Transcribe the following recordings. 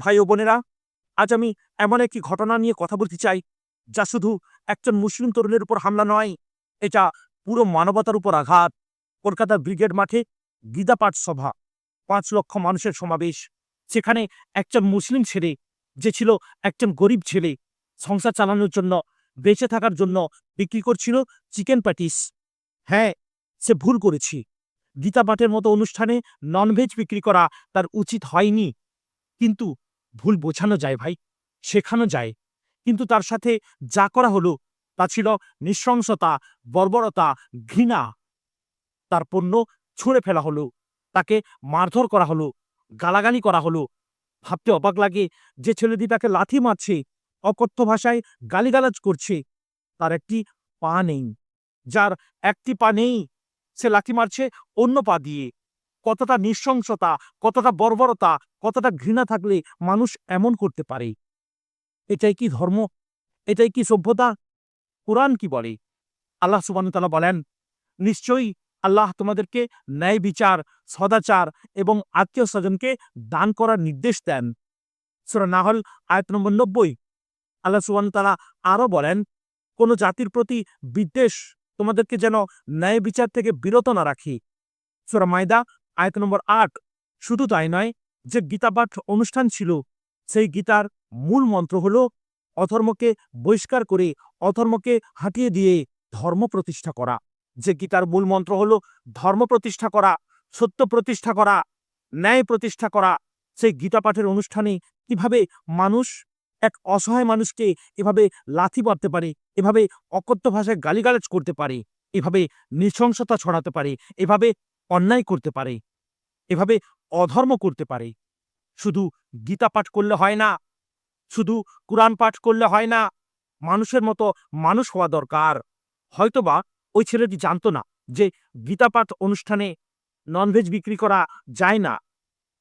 ভাই ও বোনেরা, আজ আমি এমন একটি ঘটনা নিয়ে কথা বলতে চাই, যা শুধু একজন মুসলিম তরুণের উপর হামলা নয়, এটা পুরো মানবতার উপর আঘাত। কলকাতা ব্রিগেড মাঠে গীতাপাঠ সভা, পাঁচ লক্ষ মানুষের সমাবেশ, সেখানে একজন মুসলিম ছেলে, যে ছিল একজন গরিব ছেলে, সংসার চালানোর জন্য, বেঁচে থাকার জন্য বিক্রি করছিল চিকেন প্যাটিস। হ্যাঁ সে ভুল করেছি। গীতা গীতাপাঠের মতো অনুষ্ঠানে ননভেজ বিক্রি করা তার উচিত হয়নি। কিন্তু ভুল বোঝানো যায় ভাই, শেখানো যায়। কিন্তু তার সাথে যা করা হলো, তা ছিল নৃশংসতা, বর্বরতা, ঘৃণা। তার পণ্য ছুঁড়ে ফেলা হলো, তাকে মারধর করা হলো, গালাগালি করা হলো। ভাবতে অবাক লাগে যে ছেলেটি তাকে লাথি মারছে, অকথ্য ভাষায় গালিগালাজ করছে। তার একটি পা নেই, যার একটি পা নেই। সে লাথি মারছে অন্য পা দিয়ে। কতটা নৃশংসতা, কতটা বর্বরতা কতটা ঘৃণা থাকলে মানুষ এমন করতে পারে? এটাই কি ধর্ম? এটাই কি সভ্যতা? কোরআন কি বলে? আল্লাহ সুবানুতালা বলেন, নিশ্চয়ই আল্লাহ তোমাদেরকে ন্যায় বিচার, সদাচার এবং আত্মীয় স্বজনকে দান করার নির্দেশ দেন। সুরা নাহল, আয়াত নম্বর নব্বই। আল্লাহ সুবানুতালা আরও বলেন, কোনো জাতির প্রতি বিদ্বেষ তোমাদেরকে যেন ন্যায় বিচার থেকে বিরত না রাখি। সুরা মায়দা, আয়াত নম্বর আট। শুধু তাই নয় যে গীতাপাঠ অনুষ্ঠান ছিল, সেই গীতার মূল মন্ত্র হল, অধর্মকে বহিষ্কার করে, অধর্মকে হাঁটিয়ে দিয়ে ধর্ম প্রতিষ্ঠা করা। যে গীতার মূল মন্ত্র হল, ধর্ম প্রতিষ্ঠা করা, সত্য প্রতিষ্ঠা করা, ন্যায় প্রতিষ্ঠা করা, সেই গীতাপাঠের অনুষ্ঠানে কীভাবে মানুষ, এক অসহায় মানুষকে এভাবে লাথি মারতে পারে, এভাবে অকথ্য ভাষায় গালিগালাজ করতে পারে, এভাবে নৃশংসতা ছড়াতে পারে, এভাবে অন্যায় করতে পারে এভাবে অধর্ম করতে পারে। শুধু গীতা পাঠ করলে হয় না, শুধু কোরআন পাঠ করলে হয় না, মানুষের মতো মানুষ হওয়া দরকার। হয়তোবা ওই ছেলেটি জানতো না যে গীতা পাঠ অনুষ্ঠানে ননভেজ বিক্রি করা যায় না।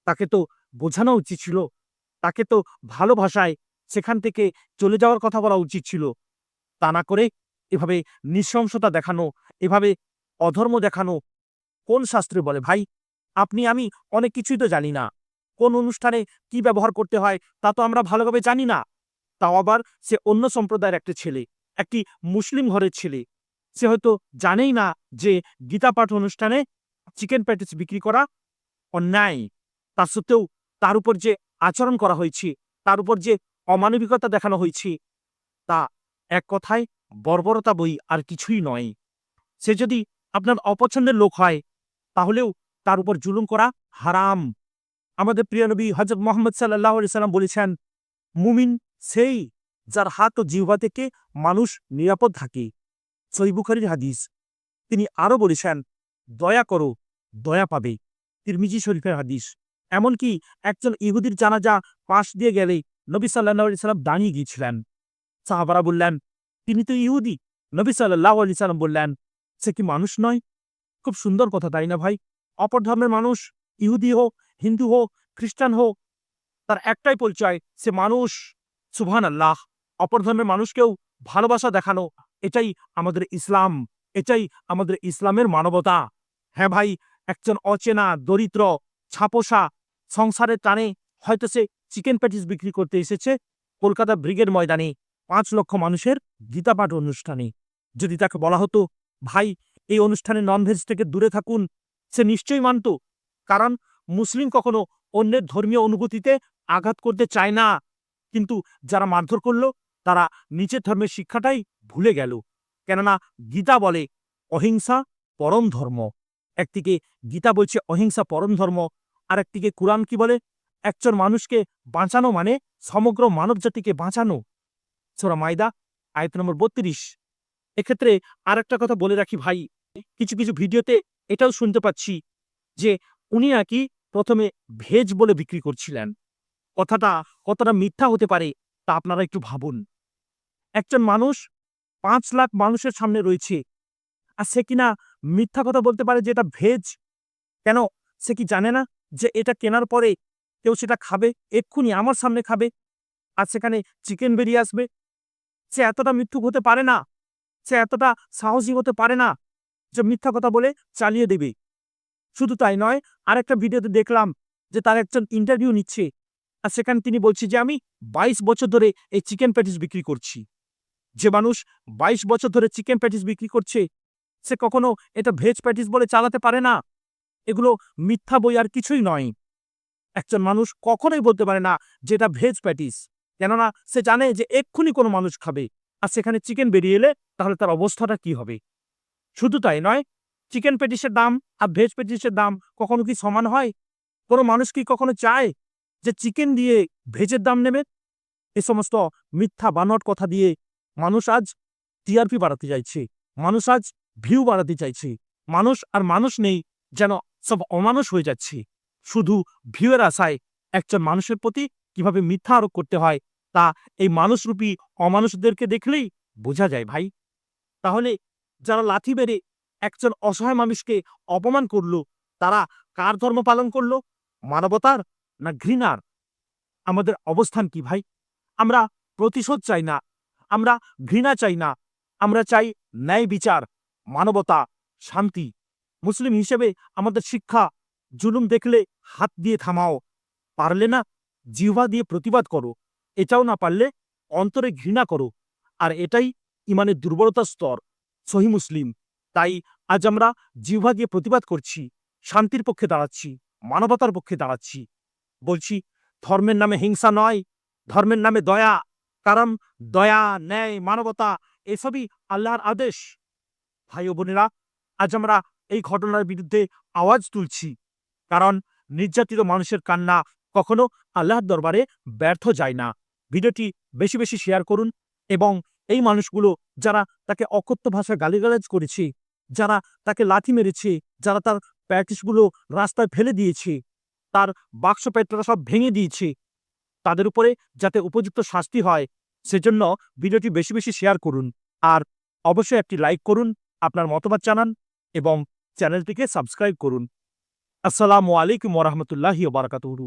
তাকে তো বোঝানো উচিত ছিল, তাকে তো ভালো ভাষায় সেখান থেকে চলে যাওয়ার কথা বলা উচিত ছিল। তা না করে এভাবে নৃশংসতা দেখানো, এভাবে অধর্ম দেখানো কোন শাস্ত্রে বলে ভাই? আপনি, আমি অনেক কিছুই তো জানি না। কোন অনুষ্ঠানে কি ব্যবহার করতে হয়, তা তো আমরা ভালোভাবে জানি না। তাও আবার সে অন্য সম্প্রদায়ের একটা ছেলে, একটি মুসলিম ঘরের ছেলে। সে হয়তো জানেই না যে গীতা পাঠ অনুষ্ঠানে চিকেন প্যাটিস বিক্রি করা অন্যায়। তা সত্ত্বেও তার উপর যে আচরণ করা হয়েছে, তার উপর যে অমানবিকতা দেখানো হয়েছে, তা এক কথায় বর্বরতা বই আর কিছুই নয়। সে যদি আপনার অপছন্দের লোক হয়, তাহলেও তার উপর জুলুম করা হারাম। আমাদের প্রিয় নবী হজরত মোহাম্মদ সাল্লাহ সাল্লাম বলেছেন, মুমিন সেই যার হাত ও জিহ্বা থেকে মানুষ নিরাপদ থাকে। সৈবুখারির হাদিস। তিনি আরও বলেছেন, দয়া করো, দয়া পাবে। তিরমিজি শরীফের হাদিস। এমনকি একজন ইহুদির জানাজা পাশ দিয়ে গেলে নবী সাল্লাহ সাল্লাম দাঁড়িয়ে গিয়েছিলেন। সাহাবারা বললেন, তিনি তো ইহুদি। নবী সাল্লাহ আলি সাল্লাম বললেন, সে কি মানুষ নয়? খুব সুন্দর কথা, তাই না ভাই? অপর ধর্মের মানুষ, ইহুদি হোক, হিন্দু হোক, খ্রিস্টান হোক, তার একটাই পরিচয়, সে মানুষ। সুবহান আল্লাহ অপর ধর্মের মানুষকেও ভালোবাসা দেখানো, এটাই আমাদের ইসলাম, এটাই আমাদের ইসলামের মানবতা। হ্যাঁ ভাই, একজন অচেনা, দরিদ্র, ছাপোষা, সংসারের টানে হয়তো সে চিকেন প্যাটিস বিক্রি করতে এসেছে কলকাতা ব্রিগেড ময়দানে, পাঁচ লক্ষ মানুষের গীতাপাঠ অনুষ্ঠানে। যদি তাকে বলা হতো, ভাই, এই অনুষ্ঠানে ননভেজ থেকে দূরে থাকুন সে নিশ্চয়ই মানত, কারণ মুসলিম কখনো অন্যের ধর্মীয় অনুভূতিতে আঘাত করতে চায় না। কিন্তু যারা মারধর করল, তারা নিজের ধর্মের শিক্ষাটাই ভুলে গেল। কেননা গীতা বলে, অহিংসা পরম ধর্ম। একদিকে গীতা বলছে, অহিংসা পরম ধর্ম। আর একদিকে কোরআন কি বলে, একজন মানুষকে বাঁচানো মানে সমগ্র মানবজাতিকে বাঁচানো। সোরা মাইদা আয়ত নম্বর বত্রিশ। এক্ষেত্রে আর একটা কথা বলে রাখি ভাই, কিছু কিছু ভিডিওতে এটাও শুনতে পাচ্ছি যে উনি নাকি প্রথমে ভেজ বলে বিক্রি করছিলেন। কথাটা কতটা মিথ্যা হতে পারে তা আপনারা একটু ভাবুন। একজন মানুষ পাঁচ লাখ মানুষের সামনে রয়েছে, আর সে কিনা মিথ্যা কথা বলতে পারে যে এটা ভেজ? কেন? সে কি জানে না যে এটা কেনার পরে কেউ সেটা খাবে? এক্ষুনি আমার সামনে খাবে, আর সেখানে চিকেন বেরিয়ে আসবে। সে এতটা মিথ্যুক হতে পারে না, সে এতটা সাহসী হতে পারে না যে মিথ্যা কথা বলে চালিয়ে দেবে। শুধু তাই নয়, আরেকটা ভিডিওতে দেখলাম যে তার একজন ইন্টারভিউ নিচ্ছে। আর সেখানে তিনি বলছে যে, আমি বাইশ বছর ধরে এই চিকেন প্যাটিস বিক্রি করছি। যে মানুষ বাইশ বছর ধরে চিকেন প্যাটিস বিক্রি করছে, সে কখনো এটা ভেজ প্যাটিস বলে চালাতে পারে না। এগুলো মিথ্যা বই আর কিছুই নয়। একজন মানুষ কখনোই বলতে পারে না যে এটা ভেজ প্যাটিস কেননা সে জানে যে এক্ষুনি কোনো মানুষ খাবে। আর সেখানে চিকেন বেরিয়ে এলে তাহলে তার অবস্থাটা কি হবে? শুধু তাই নয় চিকেন প্যাটিসের দাম আর ভেজ প্যাটিসের দাম কখনো কি সমান হয়? কোনো মানুষ কি কখনো চায় যে চিকেন দিয়ে ভেজের দাম নেবে? এ সমস্ত মিথ্যা বানট কথা দিয়ে মানুষ আজ টিআরপি বাড়াতে চাইছে। মানুষ আজ ভিউ বাড়াতে চাইছে। মানুষ আর মানুষ নেই যেন সব অমানুষ হয়ে যাচ্ছে। শুধু ভিউয়ের আশায় একজন মানুষের প্রতি কীভাবে মিথ্যা আরোপ করতে হয় তা এই মানুষরূপী অমানুষদেরকে দেখলেই বোঝা যায় ভাই। তাহলে যারা লাথি মেরে একজন অসহায় মানুষকে অপমান করল, তারা কার ধর্ম পালন করল? মানবতার না ঘৃণার? আমাদের অবস্থান কি ভাই? আমরা প্রতিশোধ চাই না, আমরা ঘৃণা চাই না, আমরা চাই ন্যায় বিচার, মানবতা, শান্তি। মুসলিম হিসেবে আমাদের শিক্ষা, জুলুম দেখলে হাত দিয়ে থামাও। পারলে না জিহ্বা দিয়ে প্রতিবাদ করো, এটাও না পারলে অন্তরে ঘৃণা করো। আর এটাই ইমানের দুর্বলতার স্তর। সহি মুসলিম। তাই আজ আমরা জিহ্বা দিয়ে প্রতিবাদ করছি, শান্তির পক্ষে দাঁড়াচ্ছি, মানবতার পক্ষে দাঁড়াচ্ছি। বলছি, ধর্মের নামে হিংসা নয়, ধর্মের নামে দয়া, কারণ দয়া, ন্যায়, মানবতা, এসবই আল্লাহর আদেশ। ভাই ও বোনেরা, আজ আমরা এই ঘটনার বিরুদ্ধে আওয়াজ তুলছি, কারণ নির্যাতিত মানুষের কান্না কখনো আল্লাহর দরবারে ব্যর্থ যায় না। ভিডিওটি বেশি বেশি শেয়ার করুন এবং এই মানুষগুলো যারা তাকে অকথ্য ভাষায় গালিগালাজ করেছি, যারা তাকে লাথি মেরেছি, যারা তার প্যাটিসগুলো রাস্তায় ফেলে দিয়েছি, তার বাক্স পেটরা সব ভেঙে দিয়েছি, তাদের উপরে যাতে উপযুক্ত শাস্তি হয়, সেজন্য ভিডিওটি বেশি বেশি শেয়ার করুন। আর অবশ্যই একটি লাইক করুন, আপনার মতামত জানান এবং চ্যানেলটিকে সাবস্ক্রাইব করুন। আসসালামু আলাইকুম ওরহমতুল্লাহি বারাকাতুহু।